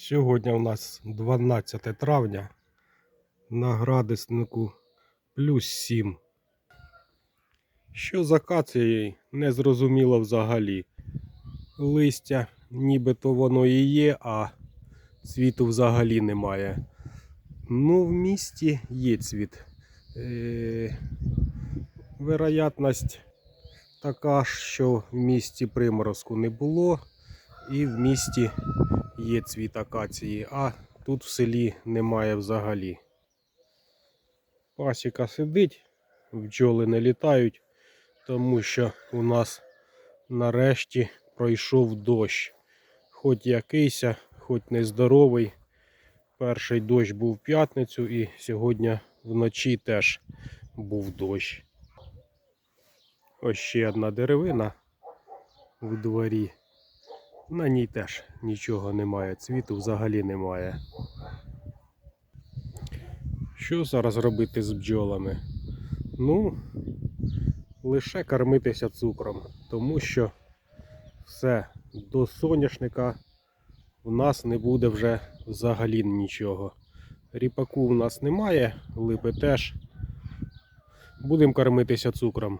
Сьогодні у нас 12 травня. На градуснику плюс 7. Що з акацією, не зрозуміло взагалі. Листя нібито воно і є, а цвіту взагалі немає. Ну, в місті є цвіт. Е, вероятність така, що в місті приморозку не було, і в місті є цвіт акації, а тут в селі немає взагалі. Пасіка сидить, бджоли не літають, тому що у нас нарешті пройшов дощ. Хоч якийсь, хоч нездоровий. Перший дощ був в п'ятницю і сьогодні вночі теж був дощ. Ось ще одна деревина в дворі. На ній теж нічого немає, цвіту взагалі немає. Що зараз робити з бджолами? Ну, лише кормитися цукром, тому що все, до соняшника у нас не буде вже взагалі нічого. Ріпаку у нас немає, липи теж. Будемо кормитися цукром.